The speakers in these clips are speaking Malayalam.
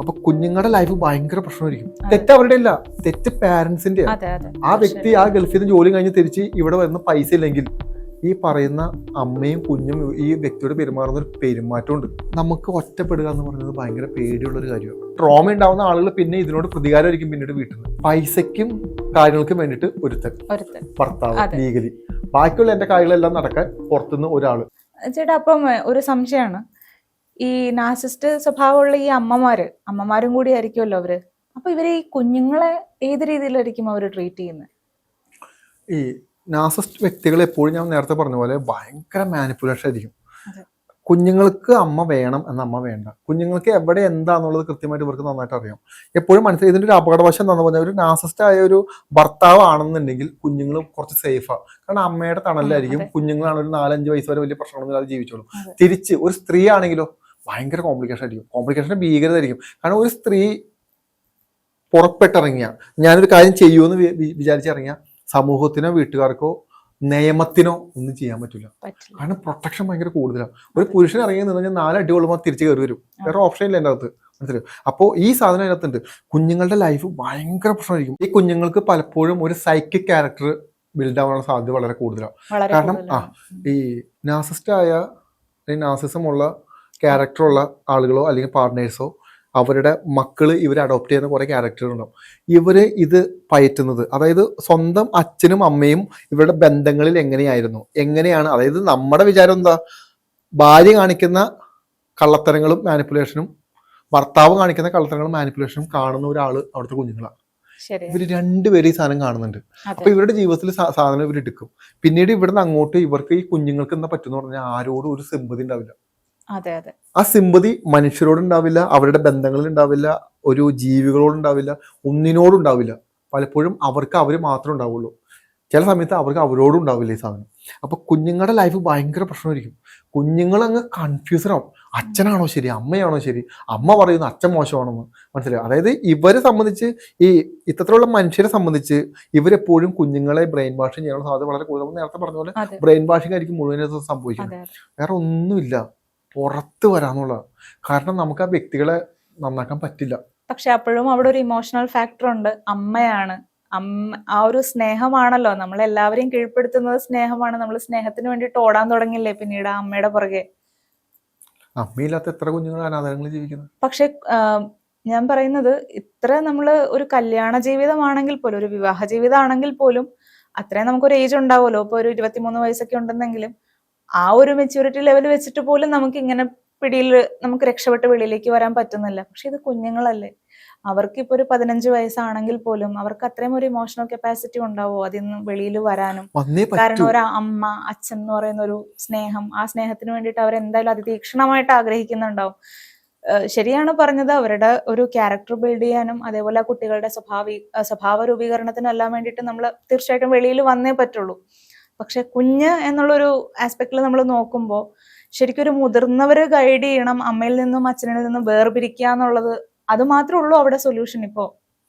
അപ്പൊ കുഞ്ഞുങ്ങളുടെ ലൈഫ് ഭയങ്കര പ്രശ്നമായിരിക്കും. തെറ്റ് അവരുടെ ഇല്ല. തെറ്റ് പാരന്റ്സിന്റെ ആ വ്യക്തി ആ ഗൾഫിൽ നിന്ന് ജോലി കഴിഞ്ഞ് തിരിച്ച് ഇവിടെ വരുന്ന പൈസ ഇല്ലെങ്കിൽ ഈ പറയുന്ന അമ്മയും കുഞ്ഞും ഈ വ്യക്തിയോട് പെരുമാറുന്ന ഒരു പെരുമാറ്റമുണ്ട്. നമുക്ക് ഒറ്റപ്പെടുക എന്ന് പറയുന്നത് ഭയങ്കര പേടിയുള്ള ഒരു കാര്യമാണ്. ട്രോമ ഉണ്ടാവുന്ന ആളുകൾ പിന്നെ ഇതിനോട് പ്രതികാരമായിരിക്കും പിന്നീട് വീട്ടിൽ നിന്ന്. പൈസയ്ക്കും കാര്യങ്ങൾക്കും വേണ്ടിയിട്ട് ഒരുത്തൻ. ഭർത്താവ് ലീഗലി ബാക്കിയുള്ള എന്റെ കാര്യങ്ങളെല്ലാം നടക്കാൻ പുറത്തുനിന്ന് ഒരാൾ. ചേട്ടാ അപ്പം ഒരു സംശയമാണ്. ഈ നാസിസ്റ്റ് സ്വഭാവമുള്ള ഈ അമ്മമാര് അമ്മമാരും കൂടി ആയിരിക്കുമല്ലോ അവർ. അപ്പൊ ഇവർ ഈ കുഞ്ഞുങ്ങളെ ഏത് രീതിയിലായിരിക്കും അവർ ട്രീറ്റ് ചെയ്യുന്നത് ഈ നാസിസ്റ്റ് വ്യക്തികൾ എപ്പോഴും ഞാൻ നേരത്തെ പറഞ്ഞ പോലെ ഭയങ്കര മാനിപ്പുലേഷൻ ആയിരിക്കും. കുഞ്ഞുങ്ങൾക്ക് അമ്മ വേണം എന്ന അമ്മ വേണ്ട. കുഞ്ഞുങ്ങൾക്ക് എവിടെ എന്താന്നുള്ളത് കൃത്യമായിട്ട് ഇവർക്ക് നന്നായിട്ട് അറിയാം. എപ്പോഴും മനസ്സിൽ ഇതിന്റെ ഒരു അപകടവശം എന്താണെന്ന് പറഞ്ഞാൽ ഒരു നാസിസ്റ്റ് ആയ ഒരു ഭർത്താവ് ആണെന്നുണ്ടെങ്കിൽ കുഞ്ഞുങ്ങൾ കുറച്ച് സേഫാണ് കാരണം അമ്മയുടെ തണലിലായിരിക്കും കുഞ്ഞുങ്ങളാണ് ഒരു നാലഞ്ച് വയസ്സ് വരെ വലിയ പ്രശ്നങ്ങളൊന്നും ജീവിച്ചോളും. ജീവിച്ചോളൂ തിരിച്ച് ഒരു സ്ത്രീ ആണെങ്കിലോ ഭയങ്കര കോംപ്ലിക്കേഷൻ ആയിരിക്കും. കോംപ്ലിക്കേഷൻ ഭീകരത ആയിരിക്കും കാരണം ഒരു സ്ത്രീ പുറപ്പെട്ടിറങ്ങിയ ഞാനൊരു കാര്യം ചെയ്യുമെന്ന് വിചാരിച്ചിറങ്ങിയ സമൂഹത്തിനോ വീട്ടുകാർക്കോ നിയമത്തിനോ ഒന്നും ചെയ്യാൻ പറ്റില്ല. കാരണം പ്രൊട്ടക്ഷൻ ഭയങ്കര കൂടുതലാണ് ഒരു പുരുഷൻ ഇറങ്ങി നിന്ന് കഴിഞ്ഞാൽ നാല് അടി കൊള്ളുമ്പോൾ തിരിച്ച് കയറി വരും. വേറെ ഓപ്ഷൻ ഇല്ല എന്റെ അകത്ത് മനസ്സിലായോ? അപ്പോൾ ഈ സാധനം അതിനകത്തുണ്ട്. കുഞ്ഞുങ്ങളുടെ ലൈഫ് ഭയങ്കര പ്രശ്നമായിരിക്കും. ഈ കുഞ്ഞുങ്ങൾക്ക് പലപ്പോഴും ഒരു സൈക്കിക് ക്യാരക്ടർ ബിൽഡ് ആവാനുള്ള സാധ്യത വളരെ കൂടുതലാണ് കാരണം, ആ ഈ നാസിസ്റ്റായ നാസിസമുള്ള ക്യാരക്ടറുള്ള ആളുകളോ അല്ലെങ്കിൽ പാർട്ട്നേഴ്സോ അവരുടെ മക്കൾ ഇവർ അഡോപ്റ്റ് ചെയ്യുന്ന കുറേ ക്യാരക്ടറുകൾ ഉണ്ടാവും. ഇവർ ഇത് പയറ്റുന്നത് അതായത് സ്വന്തം അച്ഛനും അമ്മയും ഇവരുടെ ബന്ധങ്ങളിൽ എങ്ങനെയായിരുന്നു? എങ്ങനെയാണ് അതായത് നമ്മുടെ വിചാരം എന്താ? ഭാര്യ കാണിക്കുന്ന കള്ളത്തരങ്ങളും മാനിപ്പുലേഷനും ഭർത്താവ് കാണിക്കുന്ന കള്ളത്തരങ്ങളും മാനിപ്പുലേഷനും കാണുന്ന ഒരാൾ അവിടുത്തെ കുഞ്ഞുങ്ങളാണ് ഇവർ രണ്ടുപേരും ഈ സാധനം കാണുന്നുണ്ട്. അപ്പൊ ഇവരുടെ ജീവിതത്തിൽ സാധനം ഇവർ എടുക്കും. പിന്നീട് ഇവിടുന്ന് അങ്ങോട്ട് ഇവർക്ക് ഈ കുഞ്ഞുങ്ങൾക്ക് എന്താ പറ്റുന്ന പറഞ്ഞാൽ ആരോടും ഒരു സിമ്പതി ഉണ്ടാവില്ല. ആ സിമ്പതി മനുഷ്യരോടുണ്ടാവില്ല അവരുടെ ബന്ധങ്ങളിൽ ഉണ്ടാവില്ല ഒരു ജീവികളോടുണ്ടാവില്ല ഒന്നിനോടുണ്ടാവില്ല. പലപ്പോഴും അവർക്ക് അവർ മാത്രമേ ഉണ്ടാവുള്ളൂ. ചില സമയത്ത് അവർക്ക് അവരോടും ഉണ്ടാവില്ല ഈ സാധനം. അപ്പൊ കുഞ്ഞുങ്ങളുടെ ലൈഫ് ഭയങ്കര പ്രശ്നമായിരിക്കും. കുഞ്ഞുങ്ങൾ അങ്ങ് കൺഫ്യൂസൺ ആവും. അച്ഛനാണോ ശരി അമ്മയാണോ ശരി അമ്മ പറയുന്നു അച്ഛൻ മോശമാണെന്ന് മനസ്സിലായി? അതായത് ഇവരെ സംബന്ധിച്ച് ഈ ഇത്തരത്തിലുള്ള മനുഷ്യരെ സംബന്ധിച്ച് ഇവരെപ്പോഴും കുഞ്ഞുങ്ങളെ ബ്രെയിൻ വാഷിങ് ചെയ്യാനുള്ള സാധ്യത വളരെ കൂടുതൽ. നേരത്തെ പറഞ്ഞ പോലെ ബ്രെയിൻ വാഷിംഗ് ആയിരിക്കും മുഴുവൻ സംഭവിക്കുന്നത്. വേറെ ഒന്നുമില്ല. പുറത്ത് വരാന്നുള്ളത് കാരണം നമുക്ക് ആ വ്യക്തികളെ നന്നാക്കാൻ പറ്റില്ല. പക്ഷെ അപ്പോഴും അവിടെ ഒരു ഇമോഷണൽ ഫാക്ടർ ഉണ്ട്. അമ്മയാണ്. അമ്മ ആ ഒരു സ്നേഹമാണല്ലോ. നമ്മൾ എല്ലാവരെയും കീഴ്പ്പെടുത്തുന്നത് സ്നേഹമാണ്. നമ്മൾ സ്നേഹത്തിന് വേണ്ടിയിട്ട് ഓടാൻ തുടങ്ങില്ലേ പിന്നീട് ആ അമ്മയുടെ പുറകെ? അമ്മയില്ലാത്ത എത്ര കുഞ്ഞുങ്ങൾ അനാഥരങ്ങളിൽ ജീവിക്കുന്നത് പക്ഷെ ഞാൻ പറയുന്നത് ഇത്ര നമ്മൾ ഒരു കല്യാണ ജീവിതമാണെങ്കിൽ പോലും ഒരു വിവാഹ ജീവിതമാണെങ്കിൽ പോലും അത്രയും നമുക്കൊരു ഏജ് ഉണ്ടാവുമല്ലോ. ഇപ്പൊ ഒരു ഇരുപത്തിമൂന്ന് വയസ്സൊക്കെ ഉണ്ടെന്നെങ്കിലും ആ ഒരു മെച്യൂരിറ്റി ലെവൽ വെച്ചിട്ട് പോലും നമുക്ക് ഇങ്ങനെ പിടിയിൽ നമുക്ക് രക്ഷപ്പെട്ട് വെളിയിലേക്ക് വരാൻ പറ്റുന്നില്ല. പക്ഷെ ഇത് കുഞ്ഞുങ്ങളല്ലേ. അവർക്ക് ഇപ്പൊ ഒരു പതിനഞ്ച് വയസ്സാണെങ്കിൽ പോലും അവർക്ക് അത്രയും ഒരു ഇമോഷണൽ കപ്പാസിറ്റി ഉണ്ടാവോ അതിൽ നിന്ന് വെളിയിൽ വരാനും? കാരണം ഒരു അമ്മ അച്ഛൻ എന്ന് പറയുന്ന ഒരു സ്നേഹം ആ സ്നേഹത്തിന് വേണ്ടിയിട്ട് അവർ എന്തായാലും അതിതീക്ഷണമായിട്ട് ആഗ്രഹിക്കുന്നുണ്ടാവും. ശരിയാണ് പറഞ്ഞത്. അവരുടെ ഒരു ക്യാരക്ടർ ബിൽഡ് ചെയ്യാനും അതേപോലെ കുട്ടികളുടെ സ്വഭാവി സ്വഭാവ രൂപീകരണത്തിനും എല്ലാം വേണ്ടിയിട്ട് നമ്മൾ തീർച്ചയായിട്ടും വെളിയിൽ വന്നേ പറ്റുള്ളൂ. പക്ഷെ കുഞ്ഞ് എന്നുള്ളൊരു ആസ്പെക്റ്റിൽ നമ്മൾ നോക്കുമ്പോൾ ശരിക്കും ഒരു മുതിർന്നവര് ഗൈഡ് ചെയ്യണം അമ്മയിൽ നിന്നും അച്ഛനിൽ നിന്നും വേർപിരിക്കുക എന്നുള്ളത് അത് മാത്രമേ ഉള്ളൂ അവിടെ സൊല്യൂഷൻ ഇപ്പോ.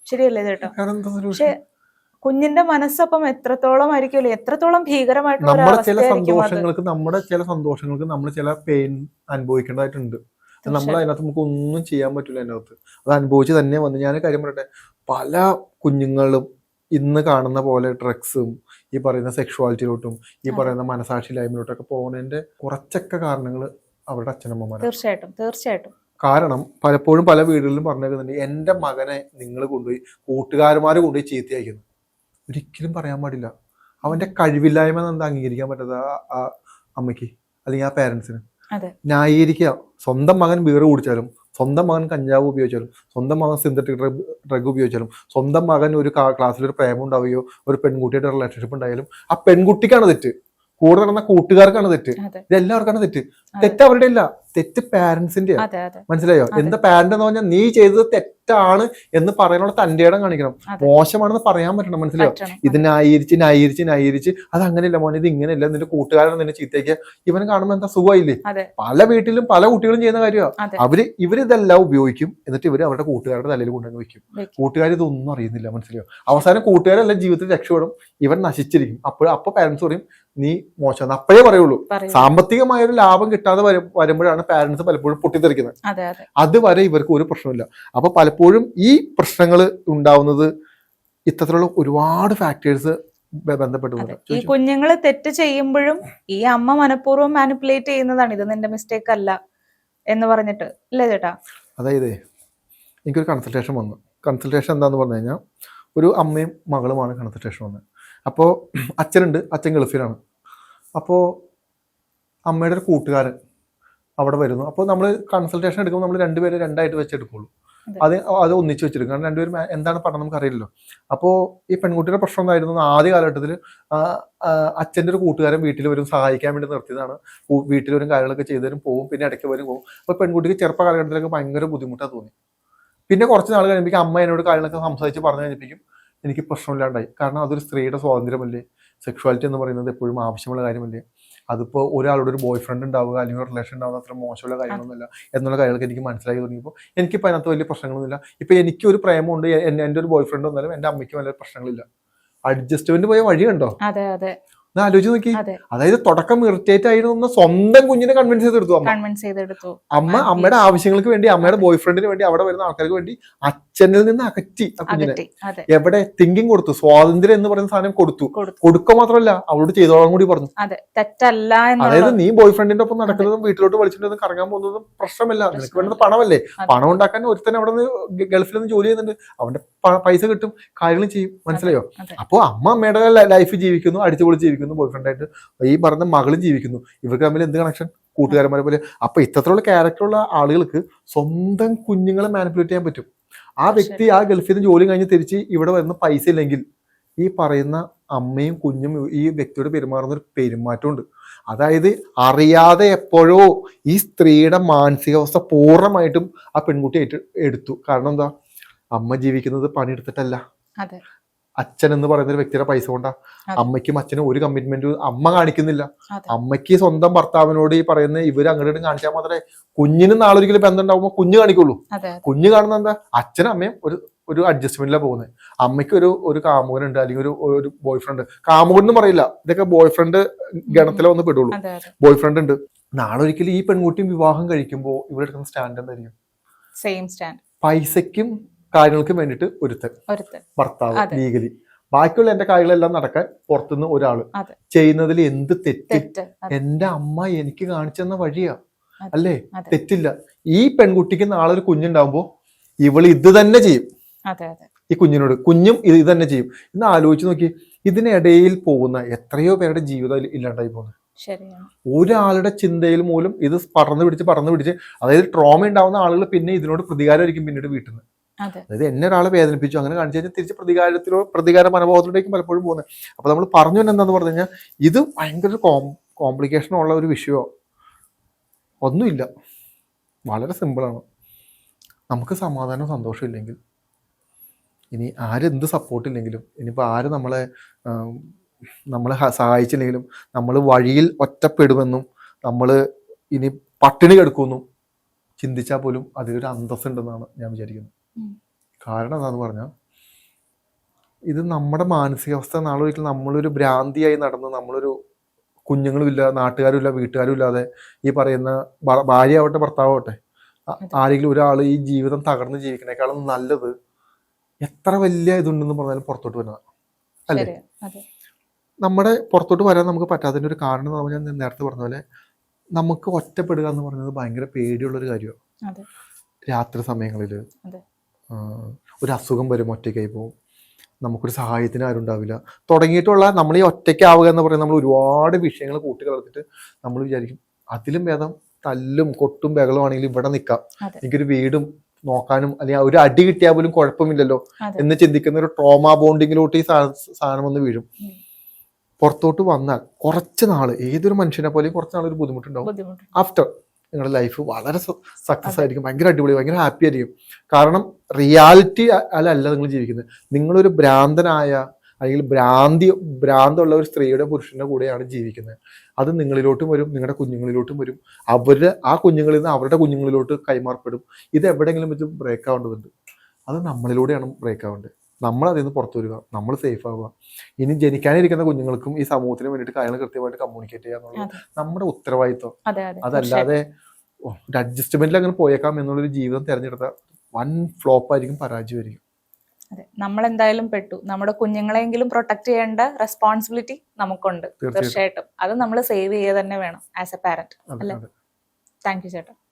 ശരിയല്ലേ ചേട്ടാ? പക്ഷെ കുഞ്ഞിന്റെ മനസ്സപ്പം എത്രത്തോളം ആയിരിക്കുമല്ലോ എത്രത്തോളം ഭീകരമായിട്ടുള്ള നമ്മുടെ ചില സന്തോഷങ്ങൾക്ക് നമ്മുടെ ചില സന്തോഷങ്ങൾക്ക് നമ്മൾ ചില പെയിൻ അനുഭവിക്കേണ്ടതായിട്ടുണ്ട്. നമ്മൾ. അതിനകത്ത് നമുക്ക് ഒന്നും ചെയ്യാൻ പറ്റില്ല അതിനകത്ത്. അത് അനുഭവിച്ച് തന്നെ വന്ന് ഞാൻ കാര്യം പറയട്ടെ? പല കുഞ്ഞുങ്ങളും ഇന്ന് കാണുന്ന പോലെ ഡ്രഗ്സും ഈ പറയുന്ന സെക്ഷുവാലിറ്റിയിലോട്ടും ഈ പറയുന്ന പറയുന്ന മനസാക്ഷിയില്ലായ്മയിലോട്ടൊക്കെ പോകുന്നതിന്റെ കുറച്ചൊക്കെ കാരണങ്ങൾ അവരുടെ അച്ഛനമ്മമാരാണ്. തീർച്ചയായിട്ടും തീർച്ചയായിട്ടും. കാരണം പലപ്പോഴും പല വീടുകളിലും പറഞ്ഞേക്കുന്നുണ്ട് എന്റെ മകനെ നിങ്ങൾ കൊണ്ടുപോയി കൂട്ടുകാരന്മാർ കൊണ്ടുപോയി ചീത്തയക്കുന്നു ഒരിക്കലും പറയാൻ പാടില്ല. അവന്റെ കഴിവില്ലായ്മ എന്താ അംഗീകരിക്കാൻ പറ്റാത്ത ആ- അമ്മയ്ക്ക് അല്ലെങ്കിൽ ആ പേരൻസിന് ന്യായീകരിക്കുക. സ്വന്തം മകൻ വീറ് കുടിച്ചാലും സ്വന്തം മകൻ കഞ്ചാവ് ഉപയോഗിച്ചാലും സ്വന്തം മകൻ സിന്തറ്റിക് ഡ്രഗ് ഡ്രഗ് ഉപയോഗിച്ചാലും സ്വന്തം മകൻ ഒരു ക്ലാസ്സിൽ ഒരു പ്രേമം ഉണ്ടാവുകയോ ഒരു പെൺകുട്ടിയുടെ റിലേഷൻഷിപ്പ് ഉണ്ടായാലും ആ പെൺകുട്ടിക്കാണ് തെറ്റ്. കൂടെ നടന്ന കൂട്ടുകാർക്കാണ് തെറ്റ്. ഇതെല്ലാവർക്കാണ് ഇത് തെറ്റ്. തെറ്റ് അവരുടെ ഇല്ല. തെറ്റ് പാരന്റ്സിന്റെ മനസ്സിലായോ? എന്ത് പാരന്റ് എന്ന് പറഞ്ഞാൽ നീ ചെയ്തത് തെറ്റാണ് എന്ന് പറയാനുള്ള തന്റെ ഇടം കാണിക്കണം മോശമാണെന്ന് പറയാൻ പറ്റണം മനസ്സിലായോ? ഇത് ന്യായീരിച്ച് ന്യായീരിച്ച് ന്യായീരിച്ച് അത് അങ്ങനെയല്ല മോനെ ഇത് ഇങ്ങനെയല്ല നിന്റെ കൂട്ടുകാരൻ നിന്നെ ചീത്തയ്ക്ക് ഇവനെ കാണുമ്പോൾ എന്താ സുഖമായില്ലേ? പല വീട്ടിലും പല കുട്ടികളും ചെയ്യുന്ന കാര്യമാണ് അവർ ഇവരിതെല്ലാം ഉപയോഗിക്കും എന്നിട്ട് ഇവർ അവരുടെ കൂട്ടുകാരുടെ തലയിൽ കൊണ്ടുവന്ന് വെക്കും. കൂട്ടുകാർ ഇതൊന്നും അറിയുന്നില്ല മനസ്സിലായോ? അവസാനം കൂട്ടുകാരെല്ലാം ജീവിതത്തിൽ രക്ഷപ്പെടും ഇവൻ നശിച്ചിരിക്കും. അപ്പോൾ അപ്പൊ പാരന്റ്സ് പറയും നീ മോശം അപ്പോഴേ പറയുള്ളൂ. പറയൂ സാമ്പത്തികമായ ഒരു ലാഭം കിട്ടാതെ വരുമ്പോഴാണ് പാരന്റ്സ് പലപ്പോഴും പൊട്ടിത്തെറിക്കുന്നത്. അതെ അതെ. അതുവരെ ഇവർക്ക് ഒരു പ്രശ്നമില്ല അപ്പൊ പലപ്പോഴും ഈ പ്രശ്നങ്ങൾ ഉണ്ടാവുന്നത് ഇത്തരത്തിലുള്ള ഒരുപാട് ഫാക്ടേഴ്സ് ബന്ധപ്പെട്ടുകൊണ്ട് ഈ കുഞ്ഞുങ്ങൾ തെറ്റ് ചെയ്യുമ്പോഴും ഈ അമ്മ മനഃപൂർവം മാനിപ്പുലേറ്റ് ചെയ്യുന്നതാണ്. ഇത് നിന്റെ മിസ്റ്റേക്ക് അല്ല എന്ന് പറഞ്ഞിട്ട്. അല്ലേ ചേട്ടാ? അതായത് എനിക്കൊരു കൺസൾട്ടേഷൻ വന്നു. കൺസൾട്ടേഷൻ എന്താന്ന് പറഞ്ഞു കഴിഞ്ഞാൽ ഒരു അമ്മയും മകളുമാണ് കൺസൾട്ടേഷൻ വന്നത്. അപ്പോൾ അച്ഛനുണ്ട്. അച്ഛൻ ഗൾഫിലാണ്. അപ്പോൾ അമ്മയുടെ ഒരു കൂട്ടുകാരൻ അവിടെ വരുന്നു. അപ്പോൾ നമ്മൾ കൺസൾട്ടേഷൻ എടുക്കുമ്പോൾ നമ്മൾ രണ്ടുപേരെ രണ്ടായിട്ട് വെച്ചെടുക്കുള്ളൂ അത് അത് ഒന്നിച്ച് വെച്ചിരിക്കും കാരണം രണ്ടുപേരും എന്താണ് പറഞ്ഞത് നമുക്കറിയില്ലല്ലോ. അപ്പോൾ ഈ പെൺകുട്ടിയുടെ പ്രശ്നം എന്തായിരുന്നു? ആദ്യ കാലഘട്ടത്തിൽ അച്ഛന്റെ ഒരു കൂട്ടുകാരൻ വീട്ടിൽ വരും സഹായിക്കാൻ വേണ്ടി നിർത്തിയതാണ്. വീട്ടിൽ വരും കാര്യങ്ങളൊക്കെ ചെയ്തു തരും പോകും പിന്നെ ഇടയ്ക്ക് വരും പോകും അപ്പോൾ പെൺകുട്ടിക്ക് ചെറുപ്പ കാലഘട്ടത്തിലൊക്കെ ഭയങ്കര ബുദ്ധിമുട്ടാണ് തോന്നി. പിന്നെ കുറച്ച് നാൾ കഴിയുമ്പോൾ അമ്മ എന്നോട് കാര്യങ്ങളൊക്കെ സംസാരിച്ച് പറഞ്ഞു കഴിഞ്ഞപ്പോഴും എനിക്ക് പ്രശ്നമില്ലാണ്ടായി. കാരണം അതൊരു സ്ത്രീയുടെ സ്വാതന്ത്ര്യമല്ലേ? സെക്ഷുവാലിറ്റി എന്ന് പറയുന്നത് എപ്പോഴും ആവശ്യമുള്ള കാര്യമല്ലേ? അതിപ്പോൾ ഒരാളോട് ഒരു ബോയ് ഫ്രണ്ട് ഉണ്ടാവുക അല്ലെങ്കിൽ ഒരു റിലേഷൻ ഉണ്ടാവുക അത്ര മോശമുള്ള കാര്യങ്ങളൊന്നുമില്ല എന്നുള്ള കാര്യങ്ങളൊക്കെ എനിക്ക് മനസ്സിലായി തുടങ്ങിയപ്പോൾ എനിക്കിപ്പോൾ അതിനകത്ത് വലിയ പ്രശ്നങ്ങളൊന്നുമില്ല. ഇപ്പൊ എനിക്ക് ഒരു പ്രേമമുണ്ട് എന്റെ ഒരു ബോയ് ഫ്രണ്ട് വന്നാലും എന്റെ അമ്മയ്ക്ക് വലിയ പ്രശ്നങ്ങളില്ല. അഡ്ജസ്റ്റ്മെന്റ് പോയ വഴി കണ്ടോ അതെ അതെ. ആലോചിച്ച് നോക്കി. അതായത് തുടക്കം ഇറിറ്റേറ്റ് ആയിരുന്നു സ്വന്തം കുഞ്ഞിനെ കൺവിൻസ് ചെയ്തെടുത്തു അമ്മ. കൺവിൻസ് ചെയ്തെടുത്തു. അമ്മ അമ്മയുടെ ആവശ്യങ്ങൾക്ക് വേണ്ടി അമ്മയുടെ ബോയ് ഫ്രണ്ടിന് വേണ്ടി അവിടെ വരുന്ന ആൾക്കാർക്ക് വേണ്ടി അച്ഛനിൽ നിന്ന് അകറ്റി ആ കുഞ്ഞിനെ. എവിടെ? തിങ്കിങ് കൊടുത്തു. സ്വാതന്ത്ര്യം എന്ന് പറയുന്ന സാധനം കൊടുത്തു. കൊടുക്കുക മാത്രമല്ല അവളോട് ചെയ്തോളം കൂടി പറഞ്ഞു. തെറ്റല്ല അതായത് നീ ബോയ് ഫ്രണ്ടിന്റെ ഒപ്പം നടക്കുന്നതും വീട്ടിലോട്ട് വിളിച്ചിട്ട് കറങ്ങാൻ പോകുന്നതും പ്രശ്നമല്ല. നിനക്ക് വേണ്ടത് പണമല്ലേ? പണം ഉണ്ടാക്കാൻ ഒരുത്തൻ അവിടെ നിന്ന് ഗൾഫിൽ നിന്ന് ജോലി ചെയ്യുന്നുണ്ട്. അവന്റെ പൈസ കിട്ടും കാര്യങ്ങൾ ചെയ്യും. മനസ്സിലായോ? അപ്പോ അമ്മ അമ്മയുടെ ലൈഫ് ജീവിക്കുന്നു അടിച്ചുപൊളി ജീവിക്കുന്നു ബോയ് ഫ്രണ്ടായിട്ട് ഈ പറഞ്ഞ മകളും ജീവിക്കുന്നു. ഇവർക്ക് തമ്മിൽ എന്ത് കണക്ഷൻ കൂട്ടുകാരന്മാരെ പോലെ. അപ്പൊ ഇത്തരത്തിലുള്ള ക്യാരക്ടറുള്ള ആളുകൾക്ക് സ്വന്തം കുഞ്ഞുങ്ങളെ മാനിപ്പുലേറ്റ് ചെയ്യാൻ പറ്റും. ആ വ്യക്തി ആ ഗൾഫിൽ നിന്ന് ജോലി കഴിഞ്ഞ് തിരിച്ച് ഇവിടെ വരുന്ന പൈസ ഇല്ലെങ്കിൽ ഈ പറയുന്ന അമ്മയും കുഞ്ഞും ഈ വ്യക്തിയോട് പെരുമാറുന്ന ഒരു പെരുമാറ്റമുണ്ട്. അതായത് അറിയാതെ എപ്പോഴോ ഈ സ്ത്രീയുടെ മാനസികാവസ്ഥ പൂർണമായിട്ടും ആ പെൺകുട്ടി എടുത്തു. കാരണം എന്താ? അമ്മ ജീവിക്കുന്നത് പണിയെടുത്തിട്ടല്ല. അച്ഛൻ എന്ന് പറയുന്ന ഒരു വ്യക്തിയുടെ പൈസ കൊണ്ടാ. അമ്മയ്ക്കും അച്ഛനും ഒരു കമ്മിറ്റ്മെന്റ് അമ്മ കാണിക്കുന്നില്ല. അമ്മയ്ക്ക് സ്വന്തം ഭർത്താവിനോട് ഈ പറയുന്ന ഇവർ അങ്ങോട്ടും കാണിച്ചാൽ മാത്രമേ കുഞ്ഞിന് നാളൊരിക്കലും ബന്ധം ഉണ്ടാവുമ്പോൾ കുഞ്ഞ് കാണിക്കുള്ളൂ. കുഞ്ഞ് കാണുന്ന എന്താ? അച്ഛനും അമ്മയും ഒരു ഒരു അഡ്ജസ്റ്റ്മെന്റിലാണ് പോകുന്നത് അമ്മയ്ക്ക് ഒരു ഒരു കാമുകനുണ്ട് അല്ലെങ്കിൽ ഒരു ഒരു ബോയ് ഫ്രണ്ട് കാമുകൻ എന്ന് പറയില്ല. ഇതൊക്കെ ബോയ് ഫ്രണ്ട് ഗണത്തിലെ ഒന്ന് പെടുള്ളൂ. ബോയ് ഫ്രണ്ട് ഉണ്ട്. നാളെ ഒരിക്കലും ഈ പെൺകുട്ടിയും വിവാഹം കഴിക്കുമ്പോൾ ഇവിടെ എടുക്കുന്ന സ്റ്റാൻഡ് എന്തായിരിക്കും? സെയിം സ്റ്റാൻഡ് പൈസയ്ക്കും കാര്യങ്ങൾക്കും വേണ്ടിട്ട് ഒരുത്തൻ. ഒരുത്ത് ഭർത്താവ് ലീഗലി ബാക്കിയുള്ള എന്റെ കാര്യങ്ങളെല്ലാം നടക്കാൻ പുറത്തുനിന്ന് ഒരാൾ. ചെയ്യുന്നതിൽ എന്ത് തെറ്റ്? എന്റെ അമ്മ എനിക്ക് കാണിച്ചെന്ന വഴിയാ. അല്ലേ? തെറ്റില്ല. ഈ പെൺകുട്ടിക്ക് നാളെ ഒരു കുഞ്ഞുണ്ടാവുമ്പോ ഇവൾ ഇത് തന്നെ ചെയ്യും. ഈ കുഞ്ഞിനോട് കുഞ്ഞും ഇത് ഇത് തന്നെ ചെയ്യും. ഇന്ന് ആലോചിച്ച് നോക്കി ഇതിനിടയിൽ പോകുന്ന എത്രയോ പേരുടെ ജീവിതം ഇല്ല- ഇല്ലാണ്ടായി പോകുന്നത് ഒരാളുടെ ചിന്തയിൽ മൂലം ഇത് പറന്ന് പിടിച്ച് പറന്ന് പിടിച്ച് അതായത് ട്രോമ ഉണ്ടാവുന്ന ആളുകൾ പിന്നെ ഇതിനോട് പ്രതികാരമായിരിക്കും പിന്നീട് വീട്ടിൽ നിന്ന് അതെ അതായത് എന്നെ ഒരാളെ വേദനിപ്പിച്ചു അങ്ങനെ കാണിച്ചു കഴിഞ്ഞാൽ തിരിച്ച് പ്രതികാരത്തിലോ പ്രതികാര മനോഭാവത്തിലേക്കും പലപ്പോഴും പോകുന്നത് അപ്പൊ നമ്മൾ പറഞ്ഞു തന്നെ എന്താന്ന് പറഞ്ഞു കഴിഞ്ഞാൽ ഇത് ഭയങ്കര കോം കോംപ്ലിക്കേഷൻ ഉള്ള ഒരു വിഷയമോ ഒന്നുമില്ല. വളരെ സിമ്പിളാണ് നമുക്ക് സമാധാനം സന്തോഷം ഇല്ലെങ്കിൽ ഇനി ആരെന്ത് സപ്പോർട്ട് ഇല്ലെങ്കിലും ഇനിയിപ്പോൾ ആര് നമ്മളെ നമ്മളെ സഹായിച്ചില്ലെങ്കിലും നമ്മൾ വഴിയിൽ ഒറ്റപ്പെടുമെന്നും നമ്മൾ ഇനി പട്ടിണി കിടക്കുമെന്നും ചിന്തിച്ചാൽ പോലും അതിലൊരു അന്തസ്സുണ്ടെന്നാണ് ഞാൻ വിചാരിക്കുന്നത്. കാരണം എന്താന്ന് പറഞ്ഞാൽ ഇത് നമ്മുടെ മാനസികാവസ്ഥ നാളെ ഒരിക്കലും നമ്മളൊരു ഭ്രാന്തിയായി നടന്ന് നമ്മളൊരു കുഞ്ഞുങ്ങളും ഇല്ല നാട്ടുകാരും ഇല്ല വീട്ടുകാരും ഇല്ലാതെ ഈ പറയുന്ന ഭാര്യ ആവട്ടെ ഭർത്താവട്ടെ ആരെങ്കിലും ഒരാൾ ഈ ജീവിതം തകർന്ന് ജീവിക്കണേക്കാളും നല്ലത് എത്ര വലിയ ഇതുണ്ടെന്ന് പറഞ്ഞാലും പുറത്തോട്ട് വരുന്നത് അല്ലേ? നമ്മുടെ പുറത്തോട്ട് വരാൻ നമുക്ക് പറ്റാത്തതിന്റെ ഒരു കാരണം എന്ന് പറഞ്ഞാൽ ഞാൻ നേരത്തെ പറഞ്ഞ പോലെ നമുക്ക് ഒറ്റപ്പെടുക എന്ന് പറഞ്ഞത് ഭയങ്കര പേടിയുള്ളൊരു കാര്യമാണ് രാത്രി സമയങ്ങളിൽ. ഒരു അസുഖം വരും ഒറ്റയ്ക്കായി പോകും. നമുക്കൊരു സഹായത്തിന് ആരും ഉണ്ടാവില്ല. തുടങ്ങിയിട്ടുള്ള നമ്മൾ ഈ ഒറ്റയ്ക്കാവുക എന്ന് പറയുന്നത് നമ്മൾ ഒരുപാട് വിഷയങ്ങൾ കൂട്ടി കലർത്തിട്ട് നമ്മൾ വിചാരിക്കും അതിലും ഭേദം തല്ലും കൊട്ടും ബഹളും ആണെങ്കിലും ഇവിടെ നിൽക്കാം. എനിക്കൊരു വീടും നോക്കാനും അല്ലെങ്കിൽ ഒരു അടി കിട്ടിയാൽ പോലും കുഴപ്പമില്ലല്ലോ എന്ന് ചിന്തിക്കുന്ന ഒരു ട്രോമ ബോണ്ടിങ്ങിലോട്ട് ഈ സാധനം ഒന്ന് വീഴും. പുറത്തോട്ട് വന്നാൽ കുറച്ച് നാൾ ഏതൊരു മനുഷ്യനെ പോലെയും കുറച്ച് നാൾ ഒരു ബുദ്ധിമുട്ടുണ്ടാവും. ബുദ്ധിമുട്ട്. ആഫ്റ്റർ നിങ്ങളുടെ ലൈഫ് വളരെ സക്സസ്. ആയിരിക്കും. ഭയങ്കര അടിപൊളി ഭയങ്കര ഹാപ്പി ആയിരിക്കും. കാരണം റിയാലിറ്റി അല്ല നിങ്ങൾ ജീവിക്കുന്നത്. നിങ്ങളൊരു ഭ്രാന്തനായ അല്ലെങ്കിൽ ഭ്രാന്തി ഭ്രാന്തുള്ള ഒരു സ്ത്രീയുടെ പുരുഷന്റെ കൂടെയാണ് ജീവിക്കുന്നത്. അത് നിങ്ങളിലോട്ടും വരും നിങ്ങളുടെ കുഞ്ഞുങ്ങളിലോട്ടും വരും. അവരുടെ ആ കുഞ്ഞുങ്ങളിൽ നിന്ന് അവരുടെ കുഞ്ഞുങ്ങളിലോട്ട് കൈമാറപ്പെടും. ഇത് എവിടെയെങ്കിലും വെച്ച് ബ്രേക്ക് ആവേണ്ടതുണ്ട്. അത് നമ്മളിലൂടെയാണ് ബ്രേക്ക് ആവേണ്ടത്. നമ്മൾ അതിൽ നിന്ന് പുറത്തു വരിക നമ്മൾ സേഫ് ആവുക. ഇനി ജനിക്കാനിരിക്കുന്ന കുഞ്ഞുങ്ങൾക്കും ഈ സമൂഹത്തിന് വേണ്ടിയിട്ട് കാര്യങ്ങൾ കൃത്യമായിട്ട് കമ്മ്യൂണിക്കേറ്റ് ചെയ്യുക എന്നുള്ളത് നമ്മുടെ ഉത്തരവാദിത്വം. അതല്ലാതെ ഒരു അഡ്ജസ്റ്റ്മെന്റിൽ അങ്ങനെ പോയേക്കാം എന്നുള്ളൊരു ജീവിതം തിരഞ്ഞെടുത്ത വൺ ഫ്ലോപ്പ് ആയിരിക്കും പരാജയമായിരിക്കും. അതെ. നമ്മൾ എന്തായാലും പെട്ടു. നമ്മുടെ കുഞ്ഞുങ്ങളെങ്കിലും പ്രൊട്ടക്ട് ചെയ്യേണ്ട റെസ്പോൺസിബിലിറ്റി നമുക്കുണ്ട് തീർച്ചയായിട്ടും. അത് നമ്മൾ സേവ് ചെയ്യുക തന്നെ വേണം ആസ് എ പാരന്റ് അല്ലേ? താങ്ക് യു ചേട്ടാ.